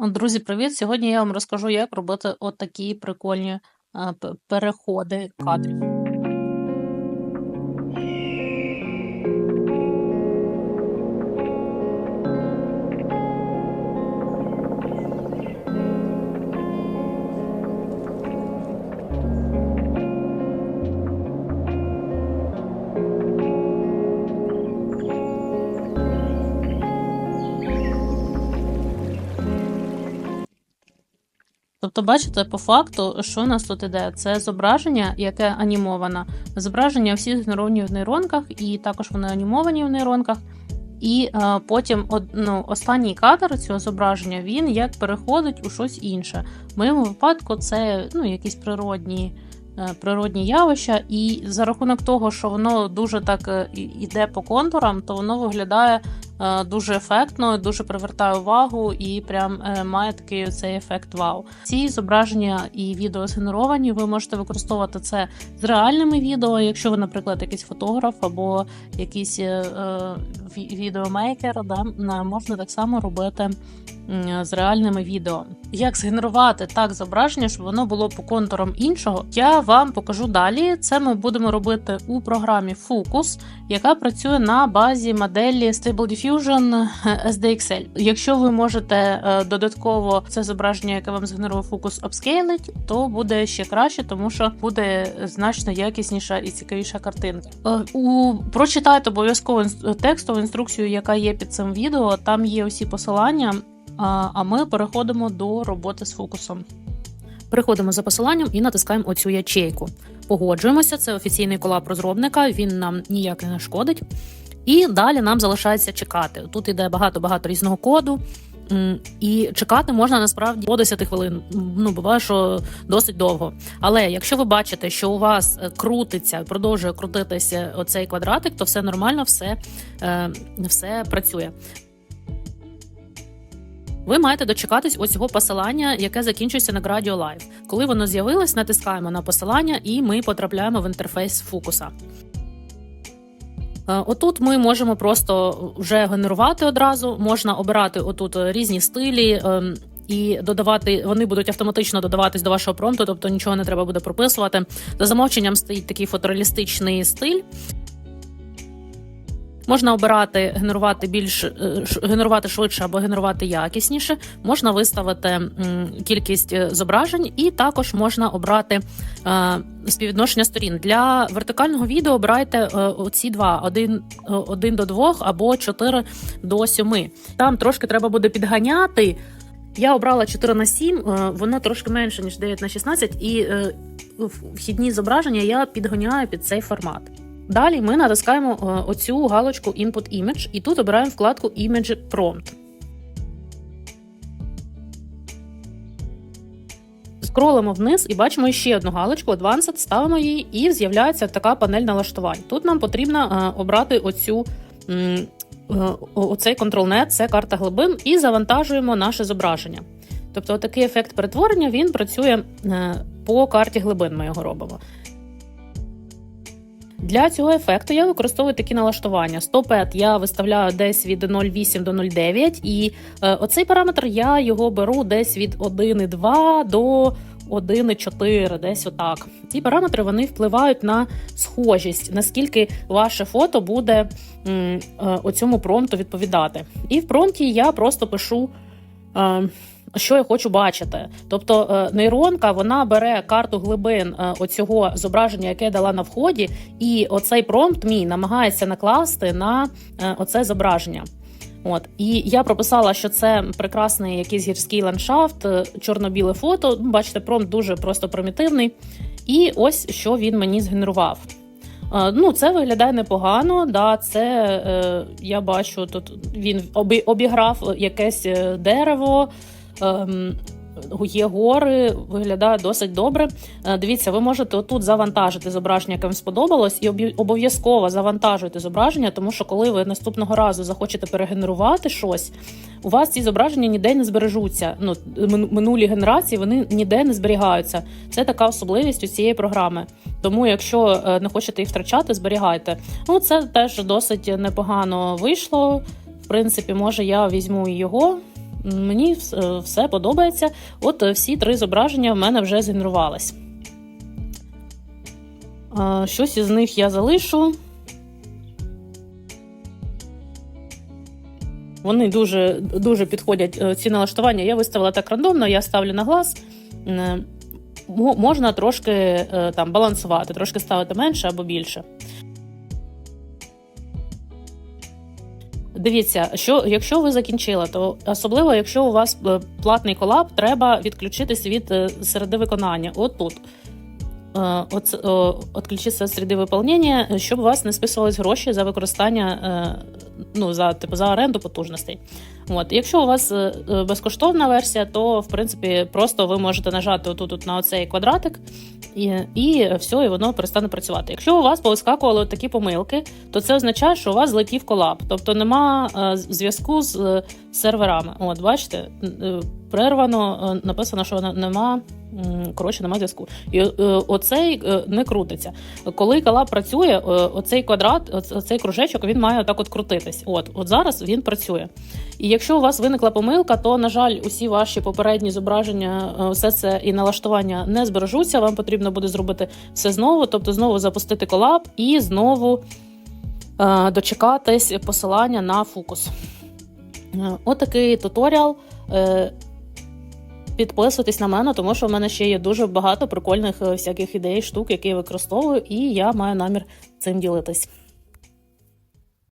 Друзі, привіт! Сьогодні я вам розкажу, як робити отакі прикольні переходи кадрів. Тобто, бачите, по факту, що у нас тут іде? Це зображення, яке анімовано. Зображення всі згенеровані в нейронках, і також вони анімовані в нейронках. І е, потім ну, останній кадр цього зображення він як переходить у щось інше. В моєму випадку це ну, якісь природні, е, природні явища, і за рахунок того, що воно дуже так е, іде по контурам, то воно виглядає дуже ефектно, дуже привертає увагу і прям е, має такий цей ефект вау. Ці зображення і відео згенеровані. Ви можете використовувати це з реальними відео, якщо ви, наприклад, якийсь фотограф або якийсь е, е, відеомейкер, да, можна так само робити з реальними відео. Як згенерувати так зображення, щоб воно було по контурам іншого, я вам покажу далі. Це ми будемо робити у програмі Focus, яка працює на базі моделі Stable Diffusion SDXL. Якщо ви можете е, додатково це зображення, яке вам згенерує Focus, обскейлить, то буде ще краще, тому що буде значно якісніша і цікавіша картинка. Е, У прочитайте обов'язково текстову інструкцію, яка є під цим відео. Там є усі посилання. А ми переходимо до роботи з фокусом. Переходимо за посиланням і натискаємо оцю ячейку. Погоджуємося, це офіційний колаб розробника, він нам ніяк не нашкодить. І далі нам залишається чекати. Тут іде багато-багато різного коду. І чекати можна насправді до 10 хвилин. Ну, буває, що досить довго. Але якщо ви бачите, що у вас е, крутиться, продовжує крутитися оцей квадратик, то все нормально, все, е, все працює. Ви маєте дочекатись ось цього посилання, яке закінчується на Gradio Live. Коли воно з'явилось, натискаємо на посилання, і ми потрапляємо в інтерфейс фокуса. Е, Отут ми можемо просто вже генерувати одразу. Можна обирати отут різні стилі. ем, І додавати, вони будуть автоматично додаватись до вашого промпту, тобто нічого не треба буде прописувати. За замовченням стоїть такий фотореалістичний стиль. Можна обирати генерувати більш е, генерувати швидше або генерувати якісніше. Можна виставити кількість е, зображень, і також можна обрати е, співвідношення сторін. Для вертикального відео обирайте оці два: один, один до двох або 4 до 7. Там трошки треба буде підганяти. Я обрала 4 на 7, е, воно трошки менше, ніж 9 на 16, і вхідні зображення я підганяю під цей формат. Далі ми натискаємо е, оцю галочку Input Image і тут обираємо вкладку Image Prompt. Скролимо вниз і бачимо ще одну галочку Advanced, ставимо її, і з'являється така панель налаштувань. Тут нам потрібно е, обрати оцю. е, Оцей Control-Net, це карта глибин, і завантажуємо наше зображення. Тобто, такий ефект перетворення він працює по карті глибин. Ми його робимо. Для цього ефекту я використовую такі налаштування. Стопет я виставляю десь від 0,8 до 0,9, і е, оцей параметр я його беру десь від 1,2 до 1,4, десь отак. Ці параметри вони впливають на схожість, наскільки ваше фото буде е, оцьому промпту відповідати. І в промпті я просто пишу. Що я хочу бачити. Тобто е, нейронка вона бере карту глибин е, оцього зображення, яке я дала на вході, і оцей промпт мій намагається накласти на е, оце зображення. От і я прописала, що це прекрасний якийсь гірський ландшафт, чорно-біле фото. Ну, Бачите, промпт дуже просто примітивний. І ось що він мені згенерував. Ну, це виглядає непогано. Да, це е, я бачу, тут він обі- обіграв якесь дерево. Ем, Є гори, виглядає досить добре. Е, Дивіться, ви можете отут завантажити зображення, яке вам сподобалось, і обов'язково завантажуйте зображення, тому що коли ви наступного разу захочете перегенерувати щось, у вас ці зображення ніде не збережуться. Ну, минулі генерації вони ніде не зберігаються. Це така особливість у цієї програми. Тому, якщо е, не хочете їх втрачати, зберігайте. Ну, це теж досить непогано вийшло. В принципі, може, я візьму його Мені е, все подобається. От е, всі три зображення в мене вже згенерувались. Щось із них я залишу. Вони дуже, дуже підходять е, ці налаштування. Я виставила так рандомно, я ставлю на глаз. Можна трошки там балансувати, трошки ставити менше або більше. Дивіться, що якщо ви закінчили, то особливо, якщо у вас е, платний колаб, треба відключитись від е, середи виконання. От тут. Е, От, о, Отключитися від середи виповнення, щоб у вас не списувались гроші за використання, ну, за, типу, за оренду потужностей. От. Якщо у вас е, е, безкоштовна версія, то в принципі просто ви можете нажати отут от на оцей квадратик, і, і все, і воно перестане працювати. Якщо у вас повискакували такі помилки, то це означає, що у вас злетів колаб, тобто нема е, зв'язку з серверами. От, бачите, прервано написано, що не- нема. Коротше, нема зв'язку. І е, оцей е, не крутиться. Коли колаб працює, е, оцей квадрат, оц- оцей кружечок, він має так от крутитись. От, от зараз він працює. І якщо у вас виникла помилка, то на жаль, усі ваші попередні зображення, все це і налаштування не збережуться. Вам потрібно буде зробити все знову, тобто знову запустити колаб і знову дочекатись посилання на фокус. Отакий туторіал. Підписуйтесь на мене, тому що в мене ще є дуже багато прикольних е, всяких ідей, штук, які я використовую, і я маю намір цим ділитись.